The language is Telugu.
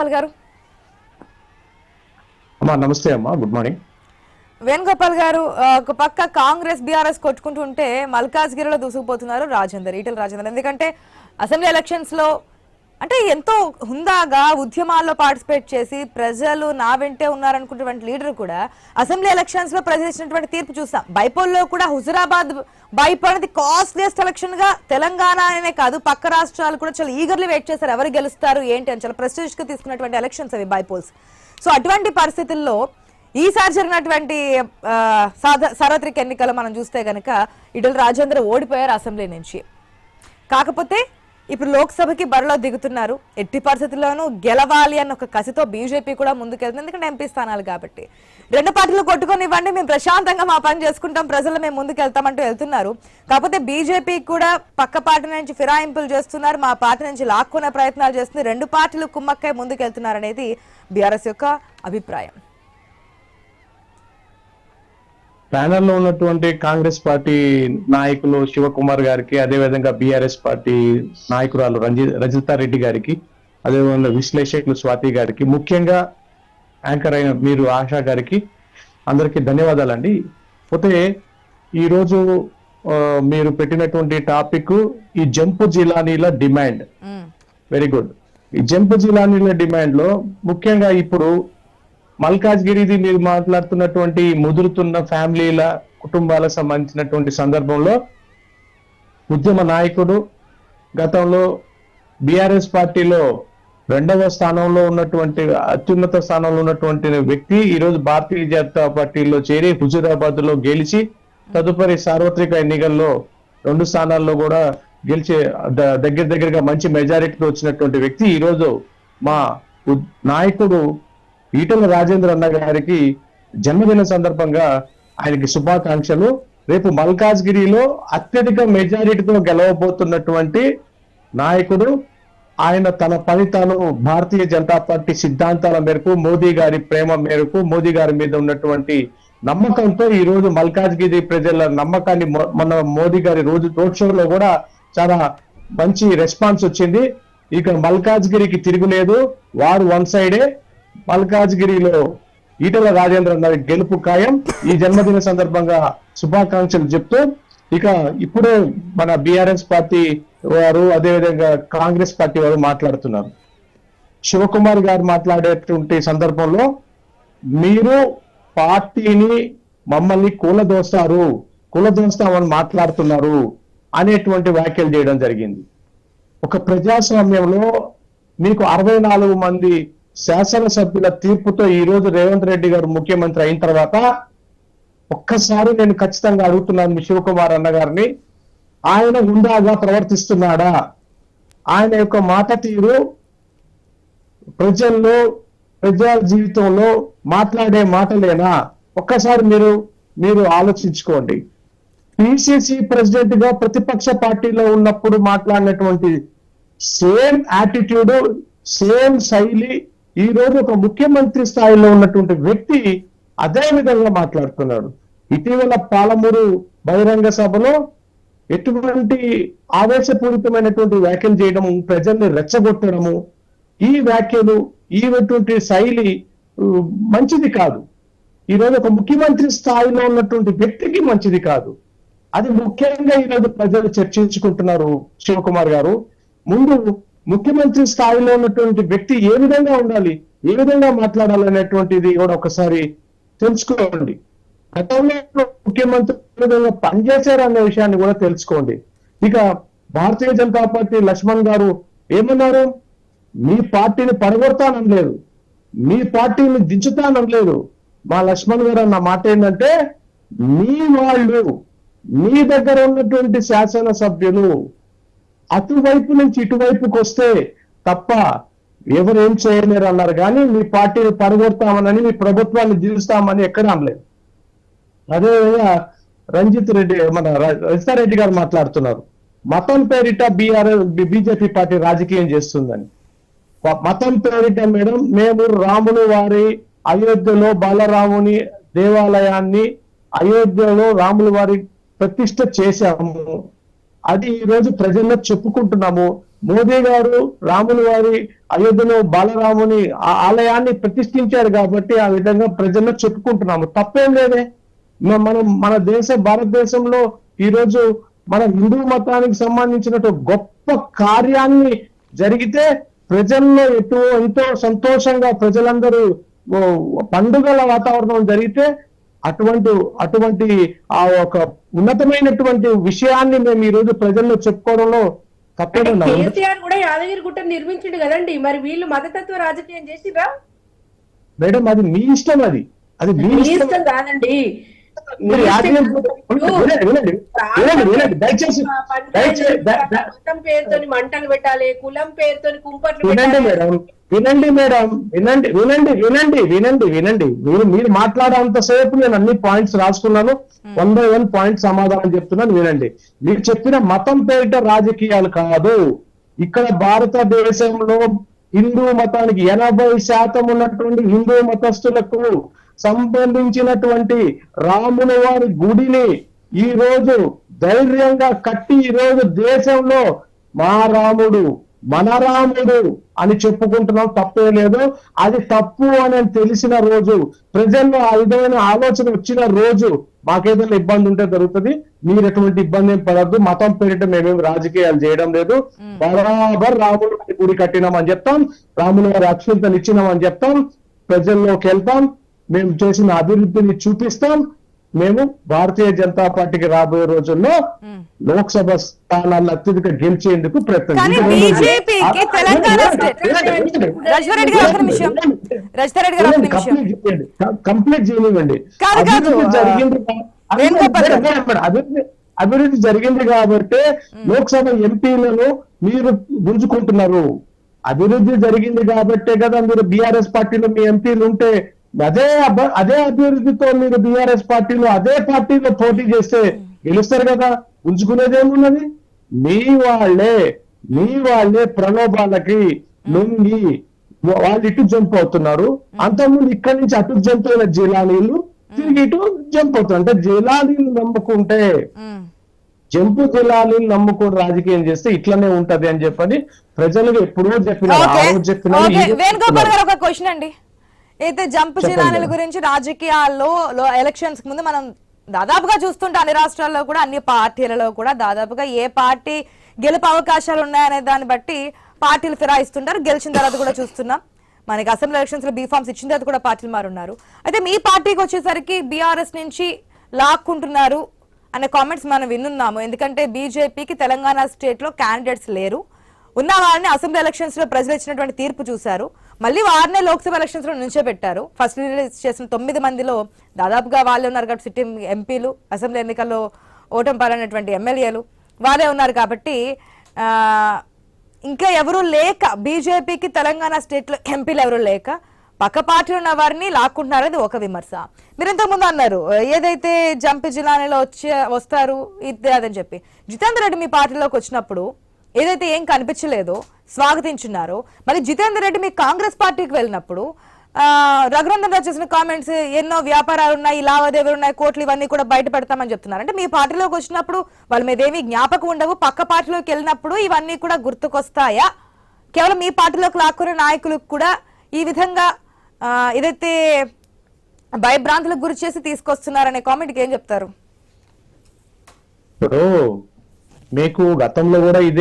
వేణుగోపాల్ గారు. అమ్మా నమస్తే అమ్మా గుడ్ మార్నింగ్. వేణుగోపాల్ గారు ఒక పక్క కాంగ్రెస్ బీఆర్ఎస్ కొట్టుకుంటుంటే మల్కాజ్గిరిలో దూసుకుపోతున్నారు రాజేందర్ ఈటల రాజేందర్. ఎందుకంటే అసెంబ్లీ ఎలక్షన్స్లో అంటే ఎంతో హుందాగా ఉద్యమాల్లో పార్టిసిపేట్ చేసి ప్రజలు నా వెంటే ఉన్నారనుకున్నటువంటి లీడర్ కూడా అసెంబ్లీ ఎలక్షన్స్లో ప్రజలు ఇచ్చినటువంటి తీర్పు చూసాం. బైపోల్లో కూడా హుజురాబాద్ బైపో అనేది కాస్ట్లీయెస్ట్ ఎలక్షన్గా తెలంగాణ అనే కాదు పక్క రాష్ట్రాలు కూడా చాలా ఈగర్లీ వెయిట్ చేశారు. ఎవరు గెలుస్తారు ఏంటి అని చాలా ప్రెస్టేజ్గా తీసుకున్నటువంటి ఎలక్షన్స్ అవి బైపోల్స్. సో అటువంటి పరిస్థితుల్లో ఈసారి జరిగినటువంటి సార్వత్రిక ఎన్నికలు మనం చూస్తే గనక ఇటల రాజేంద్ర ఓడిపోయారు అసెంబ్లీ నుంచి. కాకపోతే ఇప్పుడు లోక్సభకి బరిలో దిగుతున్నారు. ఎట్టి పరిస్థితుల్లోనూ గెలవాలి అన్న ఒక కసితో బీజేపీ కూడా ముందుకెళ్తుంది. ఎందుకంటే ఎంపీ స్థానాలు కాబట్టి. రెండు పార్టీలు కొట్టుకొని ఇవ్వండి మేము ప్రశాంతంగా మా పని చేసుకుంటాం ప్రజలు మేము ముందుకెళ్తామంటూ వెళ్తున్నారు. కాకపోతే బీజేపీ కూడా పక్క పార్టీ నుంచి ఫిరాయింపులు చేస్తున్నారు మా పార్టీ నుంచి లాక్కునే ప్రయత్నాలు చేస్తుంది. రెండు పార్టీలు కుమ్మక్కై ముందుకెళ్తున్నారు అనేది బీఆర్ఎస్ యొక్క అభిప్రాయం. ప్యానెల్లో ఉన్నటువంటి కాంగ్రెస్ పార్టీ నాయకులు శివకుమార్ గారికి అదేవిధంగా బీఆర్ఎస్ పార్టీ నాయకురాలు రంజి రజితారెడ్డి గారికి అదేవిధంగా విశ్లేషకులు స్వాతి గారికి ముఖ్యంగా యాంకర్ అయిన మీరు ఆశా గారికి అందరికీ ధన్యవాదాలండి. పోతే ఈరోజు మీరు పెట్టినటువంటి టాపిక్ ఈ జంపు జిలానీల డిమాండ్. Very good. ఈ జంపు జిలానీల డిమాండ్లో ముఖ్యంగా ఇప్పుడు మల్కాజ్గిరిది మీరు మాట్లాడుతున్నటువంటి ముదురుతున్న ఫ్యామిలీల కుటుంబాలకు సంబంధించినటువంటి సందర్భంలో ఉద్యమ నాయకుడు గతంలో బీఆర్ఎస్ పార్టీలో రెండవ స్థానంలో ఉన్నటువంటి అత్యున్నత స్థానంలో ఉన్నటువంటి వ్యక్తి ఈరోజు భారతీయ జనతా పార్టీలో చేరి హుజూరాబాద్లో గెలిచి తదుపరి సార్వత్రిక ఎన్నికల్లో రెండు స్థానాల్లో కూడా గెలిచే దగ్గర దగ్గరగా మంచి మెజారిటీతో వచ్చినటువంటి వ్యక్తి ఈరోజు మా ఉద్- నాయకుడు ఈటల రాజేంద్ర అన్న గారికి జన్మదిన సందర్భంగా ఆయనకి శుభాకాంక్షలు. రేపు మల్కాజ్గిరిలో అత్యధిక మెజారిటీతో గెలవబోతున్నటువంటి నాయకుడు ఆయన తన పని తాను భారతీయ జనతా పార్టీ సిద్ధాంతాల మేరకు మోదీ గారి ప్రేమ మేరకు మోదీ గారి మీద ఉన్నటువంటి నమ్మకంతో ఈ రోజు మల్కాజ్గిరి ప్రజల నమ్మకాన్ని మొ- మోదీ గారి రోజు రోడ్ షోలో కూడా చాలా మంచి రెస్పాన్స్ వచ్చింది. ఇక మల్కాజ్గిరికి తిరుగులేదు. వారు వన్ సైడే. మల్కాజ్గిరిలో ఈటల రాజేంద్ర గారి గెలుపు ఖాయం. ఈ జన్మదిన సందర్భంగా శుభాకాంక్షలు చెప్తూ ఇక ఇప్పుడే మన బిఆర్ఎస్ పార్టీ వారు అదేవిధంగా కాంగ్రెస్ పార్టీ వారు మాట్లాడుతున్నారు. శివకుమార్ గారు మాట్లాడేటువంటి సందర్భంలో మీరు పార్టీని మమ్మల్ని కూలదోస్తారు కూలదోస్తామని మాట్లాడుతున్నారు అనేటువంటి వ్యాఖ్యలు చేయడం జరిగింది. ఒక ప్రజాస్వామ్యంలో మీకు అరవై నాలుగు మంది శాసనసభ్యుల తీర్పుతో ఈ రోజు రేవంత్ రెడ్డి గారు ముఖ్యమంత్రి అయిన తర్వాత ఒక్కసారి నేను ఖచ్చితంగా అడుగుతున్నాను మీ శివకుమార్ అన్న గారిని. ఆయన హుందాగా ప్రవర్తిస్తున్నాడా? ఆయన యొక్క మాట తీరు ప్రజల్లో ప్రజా జీవితంలో మాట్లాడే మాటలేనా? ఒక్కసారి మీరు మీరు ఆలోచించుకోండి. పిసిసి ప్రెసిడెంట్గా ప్రతిపక్ష పార్టీలో ఉన్నప్పుడు మాట్లాడినటువంటి సేమ్ యాటిట్యూడ్ సేమ్ శైలి ఈ రోజు ఒక ముఖ్యమంత్రి స్థాయిలో ఉన్నటువంటి వ్యక్తి అదే విధంగా మాట్లాడుతున్నాడు ఇటీవల పాలమూరు బహిరంగ సభలో ఎటువంటి ఆవేశపూరితమైనటువంటి వ్యాఖ్యలు చేయడం ప్రజల్ని రెచ్చగొట్టడము ఈ వ్యాఖ్యలు ఈటువంటి శైలి మంచిది కాదు. ఈరోజు ఒక ముఖ్యమంత్రి స్థాయిలో ఉన్నటువంటి వ్యక్తికి మంచిది కాదు. అది ముఖ్యంగా ఈరోజు ప్రజలు చర్చించుకుంటున్నారు శివకుమార్ గారు. ముందు ముఖ్యమంత్రి స్థాయిలో ఉన్నటువంటి వ్యక్తి ఏ విధంగా ఉండాలి ఏ విధంగా మాట్లాడాలి అనేటువంటిది కూడా ఒకసారి తెలుసుకోండి. గతంలో ముఖ్యమంత్రి ఏ విధంగా పనిచేశారు అనే విషయాన్ని కూడా తెలుసుకోండి. ఇక భారతీయ జనతా పార్టీ లక్ష్మణ్ గారు ఏమన్నారు? మీ పార్టీని పడగొడతానని లేదు. మీ పార్టీని దించుతానని లేదు. మా లక్ష్మణ్ గారు అన్న మాట ఏంటంటే మీ వాళ్ళు మీ దగ్గర ఉన్నటువంటి శాసనసభ్యులు అటువైపు నుంచి ఇటువైపుకి వస్తే తప్ప ఎవరేం చేయలేరు అన్నారు. కానీ మీ పార్టీని పడగొడతామని మీ ప్రభుత్వాన్ని దిలుస్తామని ఎక్కడ అనలేదు. అదేవిధంగా రంజిత్ రెడ్డి మన రజితారెడ్డి గారు మాట్లాడుతున్నారు. మతం పేరిట బీఆర్ బీజేపీ పార్టీ రాజకీయం చేస్తుందని. మతం పేరిట మేడం మేము రాములు వారి అయోధ్యలో బాలరాముని దేవాలయాన్ని అయోధ్యలో రాముల వారి ప్రతిష్ట చేశాము. అది ఈ రోజు ప్రజల్లో చెప్పుకుంటున్నాము. మోదీ గారు రాముని వారి అయోధ్యలో బాలరాముని ఆ ఆలయాన్ని ప్రతిష్ఠించారు కాబట్టి ఆ విధంగా ప్రజల్లో చెప్పుకుంటున్నాము. తప్పేం లేదే. మనం మన దేశ భారతదేశంలో ఈరోజు మన హిందూ మతానికి సంబంధించినట్టు గొప్ప కార్యాన్ని జరిగితే ప్రజల్లో ఎటు ఎంతో సంతోషంగా ప్రజలందరూ పండుగల వాతావరణం జరిగితే అటువంటి అటువంటి ఆ ఒక ఉన్నతమైనటువంటి విషయాన్ని మేము ఈ రోజు ప్రజల్లో చెప్పుకోవడంలో తప్పేమన్నా ఉందా? కేసీఆర్ కూడా యాదగిరి గుట్ట నిర్మించిండు కదండి. మరి వీళ్ళు మతతత్వ రాజకీయం చేసిరా మేడం అది మీ ఇష్టం అది. అది మీ ఇష్టం. కాదండి. దయచేసి మతం మంటలు పెట్టాలి కులం పేరుతోని కుంపట్లు పెట్టాలి. వినండి మేడం వినండి వినండి వినండి వినండి వినండి. మీరు మీరు మాట్లాడేంతసేపు నేను అన్ని పాయింట్స్ రాసుకున్నాను. వన్ బై వన్ పాయింట్ సమాధానం చెప్తున్నాను వినండి. మీరు చెప్పిన మతం పేరిట రాజకీయాలు కాదు. ఇక్కడ భారతదేశంలో హిందూ మతానికి ఎనభై శాతం ఉన్నటువంటి హిందూ మతస్థులకు సంబంధించినటువంటి రాముల వారి గుడిని ఈ రోజు ధైర్యంగా కట్టి ఈ రోజు దేశంలో మా రాముడు మన రాముడు అని చెప్పుకుంటున్నాం తప్పే లేదు. అది తప్పు అని తెలిసిన రోజు ప్రజల్లో ఆ విధమైన ఆలోచన వచ్చిన రోజు మాకేదైనా ఇబ్బంది ఉంటే జరుగుతుంది. మీరు ఎటువంటి ఇబ్బంది ఏం పడద్దు. మతం పేరిట మేమేం రాజకీయాలు చేయడం లేదు. బరాబర్ రాముడు గుడి కట్టినామని చెప్తాం. రాముల వారి అక్షంతలు ఇచ్చినామని చెప్తాం. ప్రజల్లోకి వెళ్తాం. మేము చేసిన అభివృద్ధిని చూపిస్తాం. మేము భారతీయ జనతా పార్టీకి రాబోయే రోజుల్లో లోక్సభ స్థానాలను అత్యధిక గెలిచేందుకు ప్రయత్నం కంప్లీట్ చేయనివ్వండి. జరిగింది అభివృద్ధి అభివృద్ధి జరిగింది కాబట్టి లోక్సభ ఎంపీలను మీరు గుంజుకుంటున్నారు. అభివృద్ధి జరిగింది కాబట్టే కదా మీరు బీఆర్ఎస్ పార్టీలో మీ ఎంపీలు ఉంటే అదే అదే అభివృద్ధితో మీరు బీఆర్ఎస్ పార్టీలో అదే పార్టీలో పోటీ చేస్తే గెలుస్తారు కదా. ఉంచుకునేది ఏమున్నది? మీ వాళ్ళే మీ వాళ్ళే ప్రలోభాలకి లొంగి వాళ్ళు ఇటు జంప్ అవుతున్నారు. అంతకుముందు ఇక్కడి నుంచి అటు జంప్ అయిన జిలానీలు తిరిగి ఇటు జంప్ అవుతున్నారు. అంటే జిలానీలు నమ్ముకుంటే. జంపు జిల్లాని నమ్ముకొని రాజకీయం చేస్తే ఇట్లనే ఉంటది అని చెప్పని ప్రజలకు ఎప్పుడో ఆ రోజు చెప్తున్నారు. గారు ఒక క్వశ్చన్ అండి. అయితే జంప్. జిల్లాల గురించి రాజకీయాల్లో ఎలక్షన్స్ ముందు మనం దాదాపుగా చూస్తుంటే అన్ని రాష్ట్రాల్లో కూడా అన్ని పార్టీలలో కూడా దాదాపుగా ఏ పార్టీ గెలుపు అవకాశాలు ఉన్నాయనే దాన్ని బట్టి పార్టీలు ఫిరాయిస్తుంటారు. గెలిచిన తర్వాత కూడా చూస్తున్నాం. మనకి అసెంబ్లీ ఎలక్షన్స్లో బీఫామ్స్ ఇచ్చిన తర్వాత కూడా పార్టీలు మారున్నారు. అయితే మీ పార్టీకి వచ్చేసరికి బీఆర్ఎస్ నుంచి లాక్కుంటున్నారు అనే కామెంట్స్ మనం విన్నున్నాము ఎందుకంటే బీజేపీకి తెలంగాణ స్టేట్లో క్యాండిడేట్స్ లేరు. ఉన్న వారిని అసెంబ్లీ ఎలక్షన్స్లో ప్రజలు ఇచ్చినటువంటి తీర్పు చూశారు. మళ్ళీ వారినే లోక్సభ ఎలక్షన్స్లో నుంచోబెట్టారు ఫస్ట్ రిలీజ్ చేసిన తొమ్మిది మందిలో దాదాపుగా వాళ్ళే ఉన్నారు కాబట్టి సిట్టింగ్ ఎంపీలు అసెంబ్లీ ఎన్నికల్లో ఓటమి పాలైనటువంటి ఎమ్మెల్యేలు వాళ్ళే ఉన్నారు కాబట్టి ఇంకా ఎవరు లేక బీజేపీకి తెలంగాణ స్టేట్లో ఎంపీలు ఎవరు లేక పక్క పార్టీ ఉన్న వారిని లాక్కుంటున్నారనేది ఒక విమర్శ. మీరు ఇంతకుముందు అన్నారు ఏదైతే జంప్ జిల్లాలో వచ్చే వస్తారు ఇది అదని చెప్పి. జితేందర్ రెడ్డి మీ పార్టీలోకి వచ్చినప్పుడు ఏదైతే ఏం కనిపించలేదో స్వాగతించున్నారు. మరి జితేందర్ రెడ్డి మీ కాంగ్రెస్ పార్టీకి వెళ్ళినప్పుడు రఘునందన్ రావు చేసిన కామెంట్స్ ఎన్నో వ్యాపారాలు ఉన్నాయి లావాదేవీలు ఉన్నాయి కోట్లు ఇవన్నీ కూడా బయట పెడతామని చెప్తున్నారు. అంటే మీ పార్టీలోకి వచ్చినప్పుడు వాళ్ళ మీద ఏమీ జ్ఞాపకం ఉండవు. పక్క పార్టీలోకి వెళ్ళినప్పుడు ఇవన్నీ కూడా గుర్తుకొస్తాయా? కేవలం మీ పార్టీలోకి లాక్కునే నాయకులకు కూడా ఈ విధంగా ఏదైతే భయభ్రాంతులకు గురి చేసి తీసుకొస్తున్నారనే కామెంట్కి ఏం చెప్తారు? ఇప్పుడు మీకు గతంలో కూడా ఇదే